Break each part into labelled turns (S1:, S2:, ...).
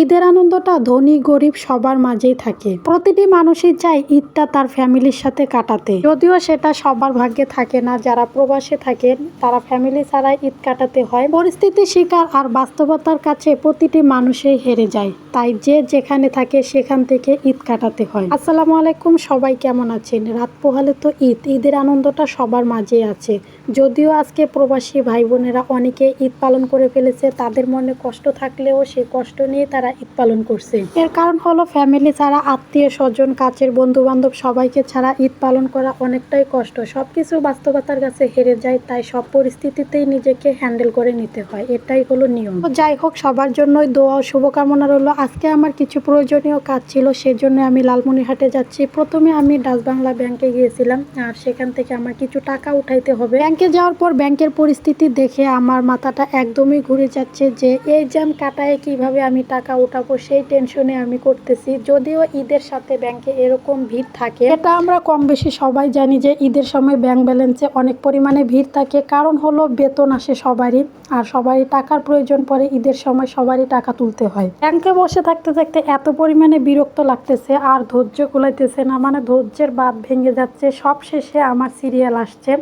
S1: ঈদের আনন্দটা ধনী, গরিব সবার মাঝেই থাকে। প্রতিটি মানুষই চায় ঈদটা তার ফ্যামিলির সাথে কাটাতে। যদিও সেটা সবার ভাগ্যে থাকে না, যারা প্রবাসে থাকেন, তারা ফ্যামিলি ছাড়া ঈদ কাটাতে হয়। পরিস্থিতি শিকার আর বাস্তবতার কাছে প্রতিটি মানুষই হেরে যায়। তাই যে যেখানে থাকে সেখান থেকে ঈদ কাটাতে হয়। আসসালামু আলাইকুম, সবাই কেমন আছেন? রাত পোহালে তো ঈদ, ঈদের আনন্দটা সবার মাঝেই আছে। যদিও আজকে প্রবাসী ভাই বোনেরা অনেকে ঈদ পালন করে ফেলেছে, তাদের মনে কষ্ট থাকলেও সেই কষ্ট নিয়ে ঈদ পালন করছে। এর কারণ হলো ফ্যামিলি ছাড়া, আত্মীয় স্বজন, কাছের বন্ধু বান্ধব সবাইকে ছাড়া ঈদ পালন করা অনেকটাই কষ্ট। সবকিছু বাস্তবতার কাছে হেরে যায়, তাই সব পরিস্থিতিতেই নিজেকে হ্যান্ডেল করে নিতে হয়। এটাই হলো নিয়ম। যাই হোক, সবার জন্যই দোয়া ও শুভকামনা রইল। আজকে আমার কিছু প্রয়োজনীয় কাজ ছিল, সেজন্য আমি লালমনিরহাটে যাচ্ছি। প্রথমে আমি ডাচ বাংলা ব্যাংকে গিয়েছিলাম, আর সেখান থেকে আমার কিছু টাকা উঠাইতে হবে। ব্যাংকে যাওয়ার পর ব্যাংকের পরিস্থিতি দেখে আমার মাথাটা একদমই ঘুরে যাচ্ছে যে, এই জ্যাম কাটায় কীভাবে আমি টাকা উঠাবো সেই টেনশনে আমি করতেছি। যদিও ঈদের সাথে ব্যাংকে এরকম ভিড় থাকে। এটা আমরা কম বেশি সবাই জানি যে ঈদের সময় ব্যাংক ব্যালেন্সে অনেক পরিমাণে ভিড় থাকে। কারণ হলো বেতন আসে সবারই, আর সবারই টাকার প্রয়োজন পড়ে ঈদের সময় সবারই টাকা তুলতে হয়। ব্যাংকে বসে থাকতে থাকতে এত পরিমাণে বিরক্ত লাগতেছে, আর ধৈর্য কুলাইতেছে না। মানে ধৈর্যের বাদ ভেঙে যাচ্ছে। সব শেষে আমার সিরিয়াল আসছে।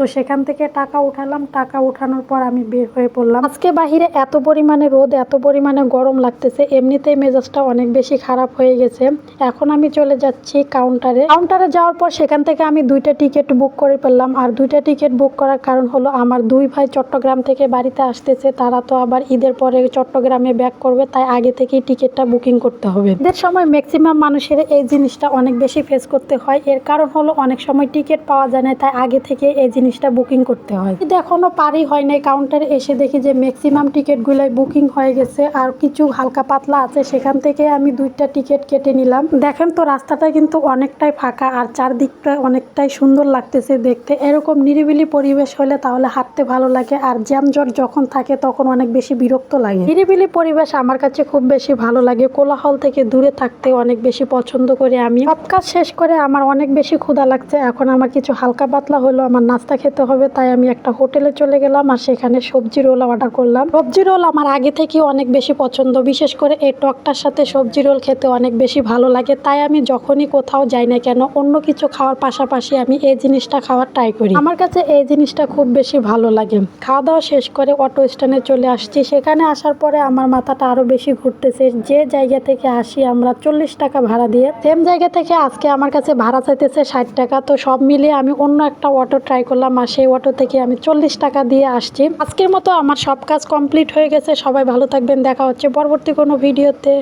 S1: তো সেখান থেকে টাকা উঠালাম। টাকা উঠানোর পর আমি বের হয়ে পড়লাম। আজকে বাহিরে এত পরিমাণে রোদ, এত পরিমাণে গরম লাগতেছে, এমনিতেই মেজাজটা অনেক বেশি খারাপ হয়ে গেছে। এখন আমি চলে যাচ্ছি কাউন্টারে কাউন্টারে যাওয়ার পর সেখান থেকে আমি দুইটা টিকিট বুক করে ফেললাম। আর দুইটা টিকিট বুক করার কারণ হলো, আমার দুই ভাই চট্টগ্রাম থেকে বাড়িতে আসতেছে। তারা তো আবার ঈদের পরে চট্টগ্রামে ব্যাক করবে, তাই আগে থেকেই টিকিটটা বুকিং করতে হবে। ঈদের সময় ম্যাক্সিমাম মানুষের এই জিনিসটা অনেক বেশি ফেস করতে হয়। এর কারণ হলো, অনেক সময় টিকিট পাওয়া যায় না, তাই আগে থেকে এই জিনিসটা বুকিং করতে হয়। কিন্তু এখনও পারি হয় নাই কাউন্টারে এসে দেখি যে ম্যাক্সিমাম টিকিটগুলোই বুকিং হয়ে গেছে আর কিছু হালকা পাতলা আছে, সেখান থেকে আমি দুইটা টিকিট কেটে নিলাম। দেখেন তো রাস্তাটা কিন্তু অনেকটাই ফাঁকা আর চারদিকটা অনেকটাই সুন্দর লাগতেছে দেখতে। এরকম নিরিবিলি পরিবেশ হলে তাহলে হাঁটতে ভালো লাগে আর জ্যামজট যখন থাকে তখন অনেক বেশি বিরক্ত লাগে। নিরিবিলি পরিবেশ আমার কাছে খুব বেশি ভালো লাগে। কোলাহল থেকে দূরে থাকতে অনেক বেশি পছন্দ করি আমি। সব কাজ শেষ করে আমার অনেক বেশি ক্ষুধা লাগছে, এখন আমার কিছু হালকা পাতলা হলো, আমার নাস্তা খেতে হবে, তাই আমি একটা হোটেলে চলে গেলাম আর সেখানে সবজি রোল অর্ডার করলাম। সবজি রোল আমার আগে থেকে অনেক বেশি পছন্দ, বিশেষ করে এই টকটার সাথে সবজি রোল খেতে অনেক বেশি ভালো লাগে, তাই আমি যখনই কোথাও যাই না কেন, অন্য কিছু খাওয়ার পাশাপাশি আমি এই জিনিসটা খাওয়ার ট্রাই করি। আমার কাছে এই জিনিসটা খুব বেশি ভালো লাগে। খাওয়া দাওয়া শেষ করে অটো স্ট্যান্ডে চলে আসছি, সেখানে আসার পরে আমার মাথাটা আরও বেশি ঘুরতেছে। যে জায়গা থেকে আসি আমরা চল্লিশ টাকা ভাড়া দিয়ে সেম জায়গা থেকে আজকে আমার কাছে ভাড়া চাইতেছে ষাট টাকা, তো সব মিলিয়ে আমি অন্য একটা অটো ট্রাই করলাম আর সেই অটো থেকে আমি চল্লিশ টাকা দিয়ে আসছি। আজকের মতো আমার সব কাজ কমপ্লিট হয়ে গেছে। সবাই ভালো থাকবেন। দেখা হচ্ছে পরবর্তী কোনো ভিডিওতে।